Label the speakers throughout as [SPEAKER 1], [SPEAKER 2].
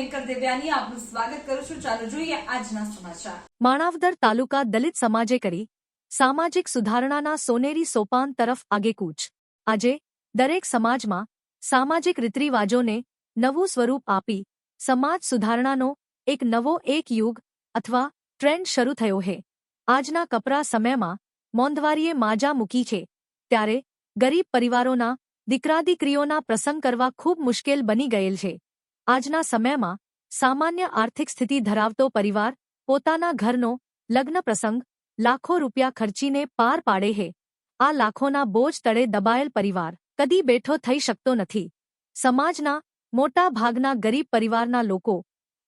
[SPEAKER 1] હું
[SPEAKER 2] માણાવદર તાલુકા દલિત સમાજે કરી સામાજિક સુધારણાના સોનેરી સોપાન તરફ આગેકૂચ આજે દરેક સમાજમાં સામાજિક રીતરિવાજોને નવું સ્વરૂપ આપી સમાજ સુધારણાનો એક નવો એક યુગ અથવા ટ્રેન્ડ શરૂ થયો છે આજના કપરા સમયમાં મોંધવારીએ માજા મૂકી છે. ત્યારે ગરીબ પરિવારોના, દીકરાદીકરીઓના પ્રસંગ કરવા ખૂબ મુશ્કેલ બની ગયેલ છે. આજના સમયમાં સામાન્ય આર્થિક સ્થિતિ ધરાવતો પરિવાર, પોતાના ઘરનો લગ્ન પ્રસંગ, લાખો રૂપિયા ખર્ચીને પાર પાડે છે આ લાખોના બોજ તળે દબાયેલ પરિવાર કદી બેઠો થઈ શકતો નથી. સમાજના મોટા ભાગના ગરીબ પરિવારના લોકો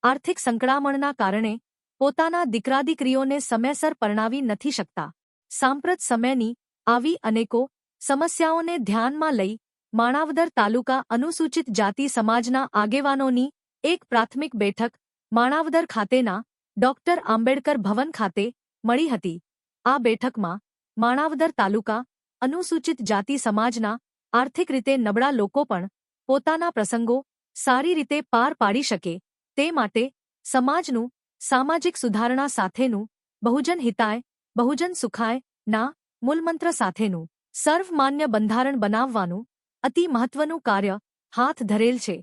[SPEAKER 2] આર્થિક સંકળામણના કારણે પોતાના દીકરાદીકરીઓને સમયસર પરણાવી નથી શકતા. સાંપ્રત સમયની આવી અનેકો સમસ્યાઓને ધ્યાનમાં લઈ માણાવદર તાલુકા અનુસૂચિત જાતિ સમાજના આગેવાનોની એક પ્રાથમિક બેઠક માણાવદર ખાતેના ડોક્ટર આંબેડકર ભવન ખાતે મળી હતી. આ બેઠકમાં માણાવદર તાલુકા અનુસૂચિત જાતિ સમાજના આર્થિક રીતે નબળા લોકો પણ પોતાના પ્રસંગો સારી રીતે પાર પાડી શકે તે માટે સમાજનું સામાજિક સુધારણા સાથેનું બહુજન હિતાય, બહુજન સુખાય ના મૂલમંત્ર સાથેનું સર્વમાન્ય બંધારણ બનાવવાનું અતિ મહત્વનું કાર્ય હાથ ધરેલ છે.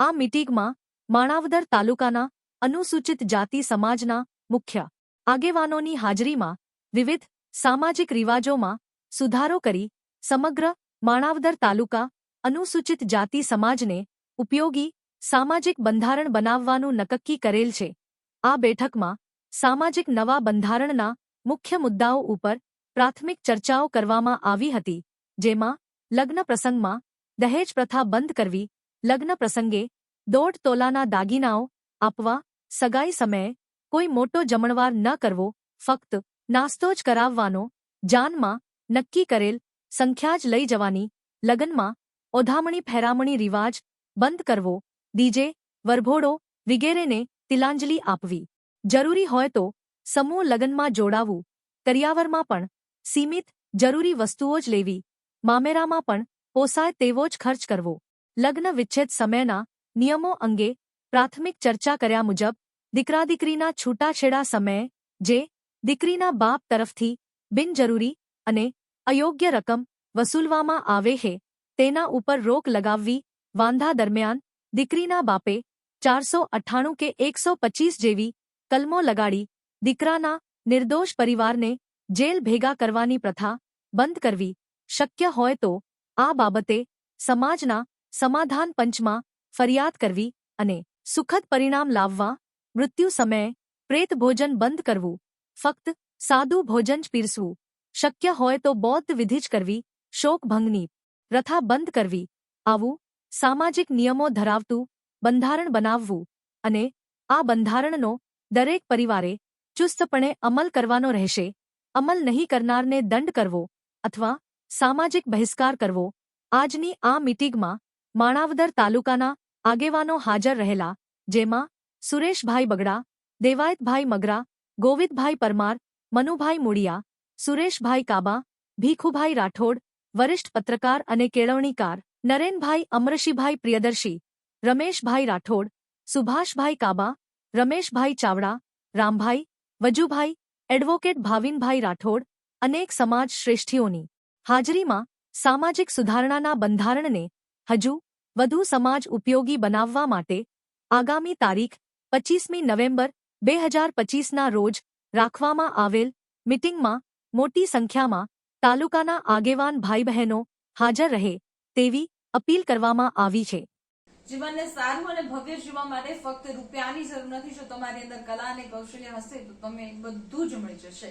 [SPEAKER 2] આ મીટિંગમાં માણાવદર તાલુકાના અનુસૂચિત જાતિ સમાજના મુખ્ય આગેવાનોની હાજરીમાં વિવિધ સામાજિક રિવાજોમાં સુધારો કરી સમગ્ર માણાવદર તાલુકા અનુસૂચિત જાતિ સમાજને ઉપયોગી સામાજિક બંધારણ બનાવવાનું નક્કી કરેલ છે. આ બેઠકમાં સામાજિક નવા બંધારણના મુખ્ય મુદ્દાઓ ઉપર પ્રાથમિક ચર્ચાઓ કરવામાં આવી હતી, જેમાં લગ્ન પ્રસંગમાં દહેજ પ્રથા બંધ કરવી, લગ્ન પ્રસંગે દોઢ તોલાના દાગીનાઓ આપવા, સગાઈ સમયે કોઈ મોટો જમણવાર ન કરવો, ફક્ત નાસ્તો જ કરાવવાનો, જાનમાં નક્કી કરેલ સંખ્યા જ લઈ જવાની, લગ્નમાં ઓધામણી ફેરામણી રિવાજ બંધ કરવો, ડીજે વરભોડો વિગેરેને તિલાંજલિ આપવી. જરૂરી હોય તો સમૂહ લગ્નમાં જોડાવું, કરિયાવરમાં પણ સીમિત જરૂરી વસ્તુઓ જ લેવી. મામેરામાં પણ પોસાય તેવો જ ખર્ચ કરવો લગ્ન વિચ્છેદ સમયના નિયમો અંગે પ્રાથમિક ચર્ચા કર્યા મુજબ દીકરાદીકરીના છૂટાછેડા સમયે જે દીકરીના બાપ તરફથી બિનજરૂરી અને અયોગ્ય રકમ વસૂલવામાં આવે છે તેના ઉપર રોક લગાવવી વાંધા દરમિયાન દીકરીના બાપે ચારસો અઠ્ઠાણું કે એકસો પચીસ જેવી કલમો લગાડી દીકરાના નિર્દોષ પરિવારને જેલ ભેગા કરવાની પ્રથા બંધ કરવી શક્ય હોય તો આ બાબતે સમાજના સમાધાન પંચમાં ફરિયાદ કરવી અને સુખદ પરિણામ લાવવા મૃત્યુ સમયે પ્રેત ભોજન બંધ કરવું ફક્ત સાદું ભોજન જ પીરસવું શક્ય હોય તો બૌદ્ધ વિધિ જ કરવી શોકભંગની પ્રથા બંધ કરવી આવું સામાજિક નિયમો ધરાવતું બંધારણ બનાવવું અને આ બંધારણનો દરેક પરિવારે ચુસ્તપણે અમલ કરવાનો રહેશે અમલ નહીં કરનારને દંડ કરવો અથવા સામાજિક બહિષ્કાર કરવો. આજની આ મિટિંગમાં માણાવદર તાલુકાના આગેવાનો હાજર રહેલા જેમાં સુરેશભાઈ બગડા, દેવાયતભાઈ મગરા, ગોવિંદભાઈ પરમાર, મનુભાઈ મુડિયા, સુરેશભાઈ કાબા, ભીખુભાઈ રાઠોડ, વરિષ્ઠ પત્રકાર અને કેળવણીકાર નરેનભાઈ અમરશીભાઈ પ્રિયદર્શી, રમેશભાઈ રાઠોડ, સુભાષભાઈ કાબા, રમેશભાઈ ચાવડા, રામભાઈ, વજુભાઈ, એડવોકેટ ભાવિનભાઈ રાઠોડ, અનેક સમાજ શ્રેષ્ઠીઓની હાજરીમાં સામાજિક સુધારણાના બંધારણને હજુ વધુ સમાજ ઉપયોગી બનાવવા માટે આગામી તારીખ પચીસમી નવેમ્બર બે હજાર પચીસના રોજ રાખવામાં આવેલ મિટિંગમાં મોટી સંખ્યામાં તાલુકાના આગેવાન ભાઈ બહેનો હાજર રહે તેવી અપીલ કરવામાં આવી છે.
[SPEAKER 1] જીવનને સારું અને ભવ્ય જીવવા માટે ફક્ત રૂપિયાની જરૂર નથી. જો તમારી અંદર કલા અને કૌશલ્ય હશે તો તમે બધું જ મળી જશે.